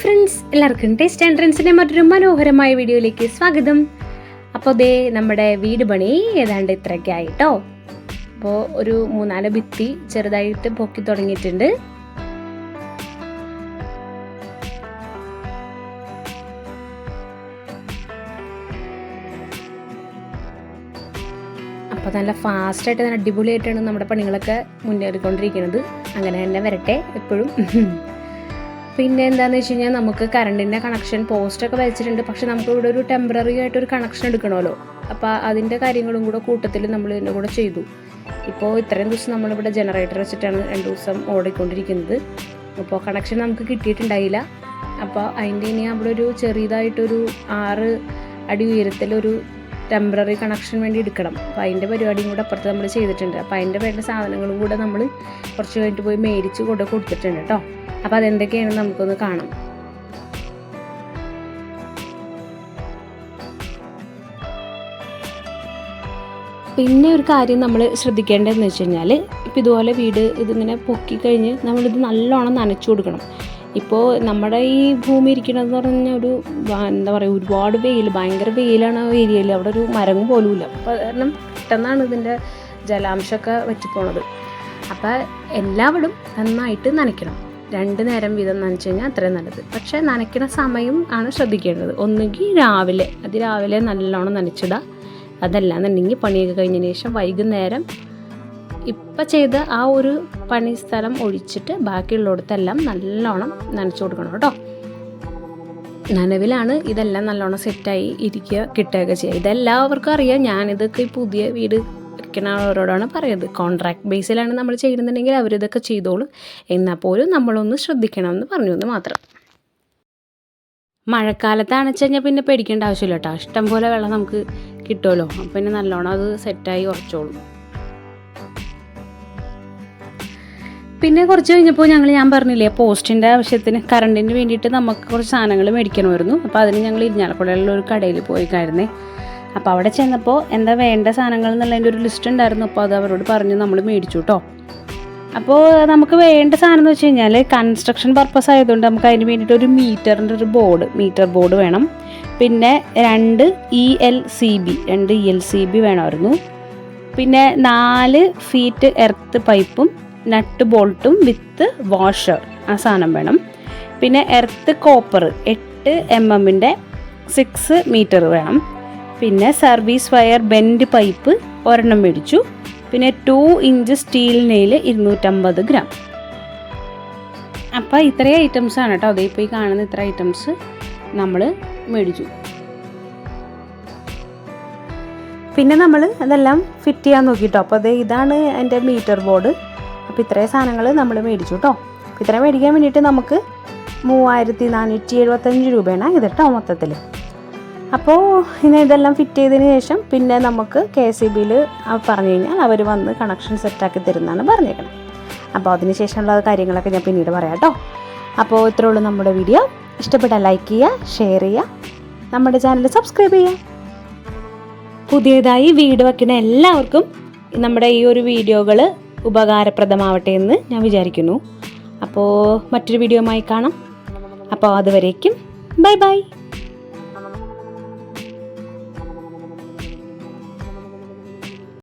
Friends എല്ലാവർക്കും taste and മറ്റൊരു മനോഹരമായ വീഡിയോയിലേക്ക് സ്വാഗതം. അപ്പോൾ ദേ നമ്മുടെ വീട് പണി ഏതാണ്ട് ഇത്രയൊക്കെ ആയിട്ടോ. അപ്പോൾ ഒരു മൂന്നാൽ ഭിത്തി ചെറുതായിട്ട് പൊക്കി തുടങ്ങിയിട്ടുണ്ട്. അപ്പോൾ നല്ല ഫാസ്റ്റായിട്ട് നല്ല അടിപൊളിയായിട്ടാണ് നമ്മുടെ പണികളൊക്കെ മുന്നേറിക്കൊണ്ടിരിക്കുന്നത്. അങ്ങനെ തന്നെ വരട്ടെ എപ്പോഴും. പിന്നെ എന്താണെന്ന് വെച്ച് കഴിഞ്ഞാൽ നമുക്ക് കറണ്ടിന്റെ കണക്ഷൻ പോസ്റ്റൊക്കെ വെച്ചിട്ടുണ്ട് പക്ഷെ നമുക്ക് ഇവിടെ ഒരു ടെമ്പററി ആയിട്ട് ഒരു കണക്ഷൻ എടുക്കണമല്ലോ. അപ്പോൾ അതിന്റെ കാര്യങ്ങളും കൂടെ കൂട്ടത്തിൽ നമ്മൾ ഇതിന്റെ കൂടെ ചെയ്തു. ഇപ്പോൾ ഇത്രയും ദിവസം നമ്മളിവിടെ ജനറേറ്റർ വെച്ചിട്ടാണ് രണ്ട് ദിവസം ഓടിക്കൊണ്ടിരിക്കുന്നത്. അപ്പോൾ കണക്ഷൻ നമുക്ക് കിട്ടിയിട്ടുണ്ടായില്ല. അപ്പോൾ അതിന്റെ ഇനി അവിടെ ഒരു ചെറിയതായിട്ടൊരു ആറ് അടി ഉയരത്തിലൊരു ടെമ്പററി കണക്ഷൻ വേണ്ടി എടുക്കണം. അപ്പോൾ അതിന്റെ പരിപാടിയും കൂടെ അപ്പുറത്ത് നമ്മൾ ചെയ്തിട്ടുണ്ട്. അപ്പോൾ അതിന്റെ വേണ്ട സാധനങ്ങളും കൂടെ നമ്മൾ കുറച്ച് കഴിഞ്ഞിട്ട് പോയി മേടിച്ച് കൊണ്ട് കൊടുത്തിട്ടുണ്ട് കേട്ടോ അപ്പോൾ അതെന്തൊക്കെയാണെന്ന് നമുക്കൊന്ന് കാണാം. പിന്നെ ഒരു കാര്യം നമ്മൾ ശ്രദ്ധിക്കേണ്ടതെന്ന് വെച്ച് കഴിഞ്ഞാൽ ഇപ്പോൾ ഇതുപോലെ വീട് ഇതിങ്ങനെ പൊക്കി കഴിഞ്ഞ് നമ്മളിത് നല്ലോണം നനച്ചു കൊടുക്കണം. ഇപ്പോൾ നമ്മുടെ ഈ ഭൂമി ഇരിക്കണമെന്ന് പറഞ്ഞ ഒരു എന്താ പറയുക ഒരുപാട് വെയിൽ ഭയങ്കര വെയിലാണ് ആ ഏരിയയിൽ അവിടെ ഒരു മരം പോലും ഇല്ല അപ്പോൾ കാരണം പെട്ടെന്നാണ് ഇതിന്റെ ജലാംശമൊക്കെ വറ്റിപ്പോണത്. അപ്പോൾ എല്ലാവരും നന്നായിട്ട് നനയ്ക്കണം. രണ്ട് നേരം വീതം നനച്ചു കഴിഞ്ഞാൽ അത്രയും നല്ലത്. പക്ഷേ നനയ്ക്കുന്ന സമയം ആണ് ശ്രദ്ധിക്കേണ്ടത്. ഒന്നുകിൽ രാവിലെ അതിരാവിലെ നല്ലോണം നനച്ചിടുക അതല്ല എന്നുണ്ടെങ്കിൽ പണിയൊക്കെ കഴിഞ്ഞതിന് ശേഷം വൈകുന്നേരം ഇപ്പം ചെയ്ത് ആ ഒരു പണി സ്ഥലം ഒഴിച്ചിട്ട് ബാക്കിയുള്ളിടത്തെല്ലാം നല്ലോണം നനച്ചു കൊടുക്കണം കേട്ടോ. നനവിലാണ് ഇതെല്ലാം നല്ലോണം സെറ്റായി ഇരിക്കുക കിട്ടുകയൊക്കെ ചെയ്യുക. ഇതെല്ലാവർക്കും അറിയാം. ഞാനിതൊക്കെ ഈ പുതിയ വീട് വെക്കണവരോടാണ് പറയുന്നത്. കോൺട്രാക്ട് ബേസിലാണ് നമ്മൾ ചെയ്യുന്നുണ്ടെങ്കിൽ അവരിതൊക്കെ ചെയ്തോളും. എന്നാൽ പോലും നമ്മളൊന്ന് ശ്രദ്ധിക്കണമെന്ന് പറഞ്ഞു എന്ന് മാത്രം. മഴക്കാലത്ത് അണച്ചു കഴിഞ്ഞാൽ പിന്നെ പേടിക്കേണ്ട ആവശ്യമില്ല കേട്ടോ. ഇഷ്ടം പോലെ വെള്ളം നമുക്ക് കിട്ടുമല്ലോ. അപ്പം പിന്നെ നല്ലോണം അത് സെറ്റായി ഉറച്ചോളും. പിന്നെ കുറച്ച് കഴിഞ്ഞപ്പോൾ ഞങ്ങൾ ഞാൻ പറഞ്ഞില്ലേ പോസ്റ്റിന്റെ ആവശ്യത്തിന് കറണ്ടിന് വേണ്ടിയിട്ട് നമുക്ക് കുറച്ച് സാധനങ്ങൾ മേടിക്കണമായിരുന്നു. അപ്പോൾ അതിന് ഞങ്ങൾ ഇരിഞ്ഞാലക്കുടയിലുള്ള ഒരു കടയിൽ പോയിക്കായിരുന്നേ. അപ്പോൾ അവിടെ ചെന്നപ്പോൾ എന്താ വേണ്ട സാധനങ്ങൾ എന്നുള്ളതിന്റെ ഒരു ലിസ്റ്റ് ഉണ്ടായിരുന്നു. അപ്പോൾ അത് അവരോട് പറഞ്ഞ് നമ്മൾ മേടിച്ചു കേട്ടോ അപ്പോൾ നമുക്ക് വേണ്ട സാധനം എന്ന് വെച്ച് കഴിഞ്ഞാൽ കൺസ്ട്രക്ഷൻ പർപ്പസ് ആയതുകൊണ്ട് നമുക്ക് അതിന് വേണ്ടിയിട്ട് ഒരു മീറ്ററിന്റെ ഒരു ബോർഡ് മീറ്റർ ബോർഡ് വേണം. പിന്നെ രണ്ട് ഇ എൽ സി ബി രണ്ട് ഇ എൽ സി ബി വേണമായിരുന്നു. പിന്നെ നാല് ഫീറ്റ് എർത്ത് പൈപ്പും നട്ട് ബോൾട്ടും വിത്ത് വാഷർ ആ സാധനം വേണം. പിന്നെ എർത്ത് കോപ്പർ എട്ട് എം എമ്മിന്റെ സിക്സ് മീറ്റർ വേണം. പിന്നെ സർവീസ് വയർ ബെൻഡ് പൈപ്പ് ഒരെണ്ണം മേടിച്ചു. പിന്നെ ടു ഇഞ്ച് സ്റ്റീൽ നെയിൽ ഇരുന്നൂറ്റമ്പത് ഗ്രാം അപ്പോൾ ഇത്രയും ഐറ്റംസ് ആണ് കേട്ടോ അതേ പോയി കാണുന്ന ഇത്ര ഐറ്റംസ് നമ്മൾ മേടിച്ചു. പിന്നെ നമ്മൾ അതെല്ലാം ഫിറ്റ് ചെയ്യാൻ നോക്കിയിട്ടോ അപ്പോൾ അത് ഇതാണ് എന്റെ മീറ്റർ ബോർഡ് അപ്പോൾ ഇത്രയും സാധനങ്ങൾ നമ്മൾ മേടിച്ചു കേട്ടോ. ഇത്രയും മേടിക്കാൻ വേണ്ടിയിട്ട് നമുക്ക് മൂവായിരത്തി നാനൂറ്റി എഴുപത്തഞ്ച് രൂപയാണ് ഇത് കേട്ടോ മൊത്തത്തിൽ അപ്പോൾ ഇനി ഇതെല്ലാം ഫിറ്റ് ചെയ്തതിന് ശേഷം പിന്നെ നമുക്ക് കെ ഇ ബിയിൽ പറഞ്ഞു കഴിഞ്ഞാൽ അവർ വന്ന് കണക്ഷൻ സെറ്റാക്കി തരുന്നതാണ് പറഞ്ഞേക്കണം. അപ്പോൾ അതിന് ശേഷമുള്ള കാര്യങ്ങളൊക്കെ ഞാൻ പിന്നീട് പറയാം കേട്ടോ. അപ്പോൾ ഇത്രേ ഉള്ളൂ നമ്മുടെ വീഡിയോ. ഇഷ്ടപ്പെട്ട ലൈക്ക് ചെയ്യുക ഷെയർ ചെയ്യുക നമ്മുടെ ചാനൽ സബ്സ്ക്രൈബ് ചെയ്യുക. പുതിയതായി വീട് വയ്ക്കുന്ന എല്ലാവർക്കും നമ്മുടെ ഈ ഒരു വീഡിയോകൾ ഉപകാരപ്രദമാവട്ടെ എന്ന് ഞാൻ വിചാരിക്കുന്നു. അപ്പോൾ മറ്റൊരു വീഡിയോയുമായി കാണാം. അപ്പോൾ അതുവരേക്കും ബൈ ബൈ.